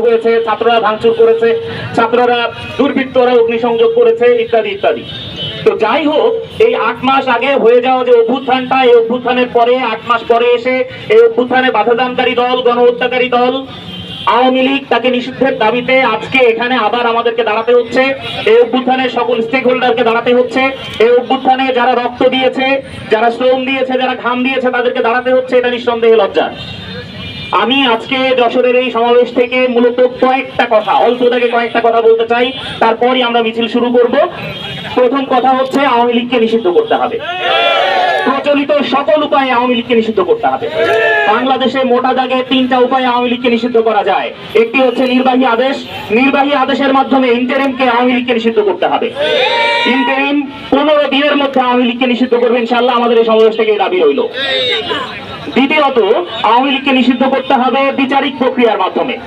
হয়েছে, ছাত্ররা ভাঙচুর করেছে, ছাত্ররা দুর্বৃত্তরা অগ্নিসংযোগ করেছে, ইত্যাদি ইত্যাদি। তো যাই হোক, এই আট মাস আগে হয়ে যাওয়া যে অভ্যুত্থানটা, এই অভ্যুত্থানের পরে, আট মাস পরে এসে এই অভ্যুত্থানে বাধাদানকারী দল দল, আওয়ামী লীগ তাকে নিষিদ্ধের দাবিতে আজকে এখানে আবার আমাদেরকে দাঁড়াতে হচ্ছে। এই অভ্যুত্থানের সকল স্টেক হোল্ডারকে দাঁড়াতে হচ্ছে। এই অভ্যুত্থানে যারা রক্ত দিয়েছে, যারা শ্রম দিয়েছে, যারা ঘাম দিয়েছে, তাদেরকে দাঁড়াতে হচ্ছে, এটা নিঃসন্দেহে লজ্জা। আমি আজকে যশোরের এই সমাবেশ থেকে মূলত কয়েকটা কথা, অল্প থেকে কয়েকটা কথা বলতে চাই, তারপরই আমরা মিছিল শুরু করব। প্রথম কথা হচ্ছে, আওয়ামী লীগকে নিষিদ্ধ করতে হবে। প্রচলিত সকল উপায়ে আওয়ামী লীগকে নিষিদ্ধ করতে হবে। বাংলাদেশে মোটা দাগে তিনটা উপায়ে আওয়ামী লীগকে নিষিদ্ধ করা যায়। একটি হচ্ছে নির্বাহী আদেশ। নির্বাহী আদেশের মাধ্যমে ইন্টারিমকে আওয়ামী লীগকে নিষিদ্ধ করতে হবে। ইন্টারিম পনেরো দিনের মধ্যে আওয়ামী লীগকে নিষিদ্ধ করবে ইনশাল্লাহ আমাদের এই সমাবেশ থেকে দাবি রইল। দ্বিতীয়ত, আওয়ামী লীগকে নিষিদ্ধ করতে হবে বিচারিক প্রক্রিয়ার মাধ্যমে।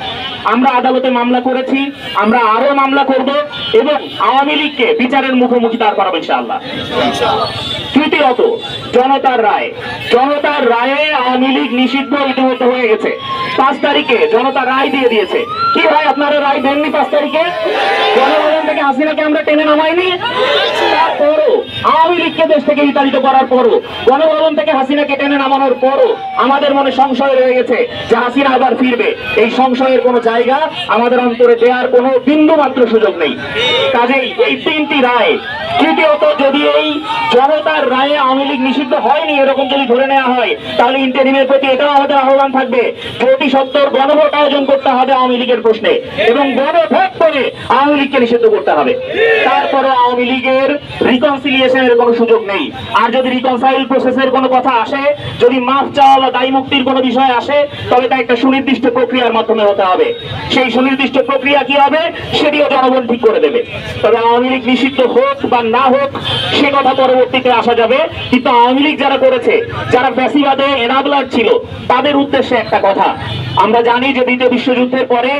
আমরা আদালতে মামলা করেছি, আমরা আরও মামলা করব এবং আওয়ামী লীগকে বিচারের মুখোমুখি দাঁড় করাবো ইনশাআল্লাহ। তৃতীয়ত, জনতার রায়। জনতার রায়ে আওয়ামী লীগ নিষিদ্ধ ইতিমধ্যে হয়ে গেছে। পাঁচ তারিখে জনতা রায় দিয়ে দিয়েছে। কি ভাই, আপনারা রায় দেননি পাঁচ তারিখে? জনগণ থেকে হাসিনাকে আমরা টেনে নামাইনি? তারপরও আওয়ামী লীগকে দেশ থেকে বিতাড়িত করার পরও গণভবন থেকে হাসিনাকে টেনে নামানোর পরও আমাদের মনে সংশয় রয়ে গেছে যে হাসিনা আবার ফিরবে। এই সংশয়ের কোনো জায়গা আমাদের অন্তরে দেওয়ার কোনো বিন্দু মাত্র সুযোগ নেই। কাজেই এই তিনটি রায়, তৃতীয়ত যদি এই জনতার রায়ে আওয়ামী লীগ নিষিদ্ধ হয়নি, এরকম যদি ধরে নেওয়া হয়, তাহলে ইন্টারিমের প্রতি এটাও আমাদের আহ্বান থাকবে প্রতি সত্তর গণভোট আয়োজন করতে হবে আওয়ামী লীগের প্রশ্নে এবং গণভোট করে আওয়ামী লীগকে নিষিদ্ধ করতে হবে। তারপরে আওয়ামী লীগের রিকনসিলিয়েশনের কোনো সুযোগ নেই। আর যদি রিকনসাইল প্রসেসের কোনো কথা আসে, যদি মাফ চাওয়া বা দায়ী মুক্তির কোনো বিষয় আসে তবে তা একটা সুনির্দিষ্ট প্রক্রিয়ার মাধ্যমে হতে হবে। সেই সুনির্দিষ্ট প্রক্রিয়া কি হবে? সেটিও জনগণ ঠিক করে দেবে। তবে আওয়ামী লীগ নিষিদ্ধ হোক বা না হোক, সে কথা পরবর্তীতে আসা যাবে। কিন্তু আওয়ামী লীগ যারা করেছে, যারা ফ্যাসিবাদে এনাবলার ছিল, তাদের উদ্দেশ্যে একটা কথা। আমরা জানি যে দ্বিতীয় বিশ্বযুদ্ধের পরে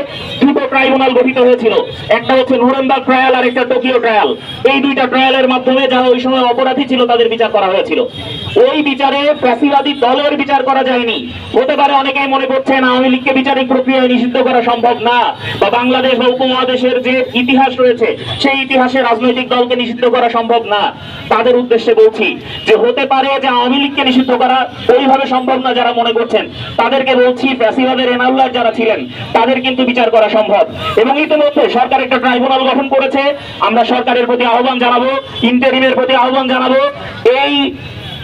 দুটো ট্রাইব্যুনাল গঠিত হয়েছিল। একটা হচ্ছে নুরেমবার্গ ট্রায়াল আর একটা টোকিও ট্রায়াল। এই দুইটা ট্রায়ালের মাধ্যমে যারা ওই সময় অপরাধী ছিল, তাদের বিচার করা হয়েছিল। ওই বিচারে ফ্যাসিবাদী দলের বিচার করা যায়নি। হতে পারে অনেকেই মনে করছেন আওয়ামী লীগকে বিচারিক প্রক্রিয়ায় নিষিদ্ধ করা সম্ভব না বা বাংলাদেশ বা উপমহাদেশের যে ইতিহাস রয়েছে, সেই ইতিহাসে রাজনৈতিক দলকে নিষিদ্ধ করা সম্ভব না। তাদের উদ্দেশ্যে বলছি যে হতে পারে যে আওয়ামী লীগকে নিষিদ্ধ করা ওইভাবে সম্ভব না যারা মনে করছেন। তাদেরকে বলছি ফ্যাসিবাদের এনাউল্লার যারা ছিলেন, তাদের কিন্তু বিচার করা সম্ভব। এবং ইতিমধ্যে সরকার একটা ট্রাইব্যুনাল গঠন করেছে। আমরা সরকারের প্রতি আহ্বান জানাব, ইন্টারিমের প্রতি আহ্বান জানাব। এই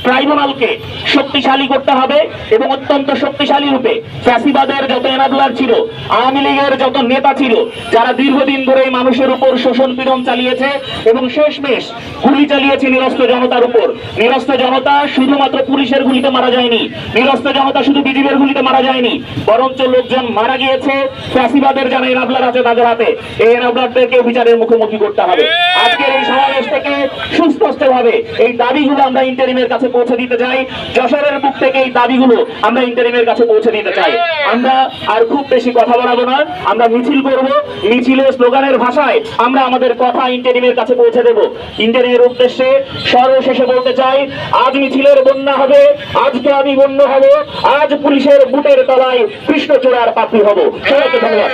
ট্রাইব্যুনালকে শক্তিশালী করতে হবে এবং অত্যন্ত শক্তিশালী রূপে ফ্যাসিবাদের যত এনাদুলার ছিল, আওয়ামী লীগের যত নেতা ছিল, যারা দীর্ঘদিন ধরে মানুষের উপর শোষণ পীড়ন চালিয়েছে এবং শেষমেশ গুলি চালিয়েছে নিরস্ত্র জনতার উপর। নিরস্ত্র জনতা শুধুমাত্র পুলিশের গুলিতে মারা যায়নি নিরস্ত্র জনতা শুধু বিজিবের গুলিতে মারা যায়নি, বরঞ্চ লোকজন মারা গিয়েছে, ফ্যাসিবাদের যারা এনাবলার আছে তাদের হাতে। এই এনাবলারদেরকে বিচারের মুখোমুখি করতে হবে। আজকের এই সমাবেশ থেকে সুস্পষ্ট ভাবে এই দাবিগুলো আমরা ইন্টারিমের কাছে পৌঁছে দিতে চাই। যশোরের বুক থেকে এই দাবিগুলো আমরা ইন্টারিমের কাছে পৌঁছে দিতে চাই। আমরা আর খুব বেশি কথা বলাবো না। আমরা মিছিল করব। মিছিলে স্লোগানের ভাষায় আমরা আমাদের কথা ইন্টারিমের কাছে পৌঁছে দেব। ইন্টারিমের উদ্দেশ্যে সর্বশেষে বলতে চাই, আজ মিছিলের বন্যা হবে, আজকে আমি বন্য হব, আজ পুলিশের বুটের তলায় কৃষ্ণচূড়ার পাপড়ি হব। সবাইকে ধন্যবাদ।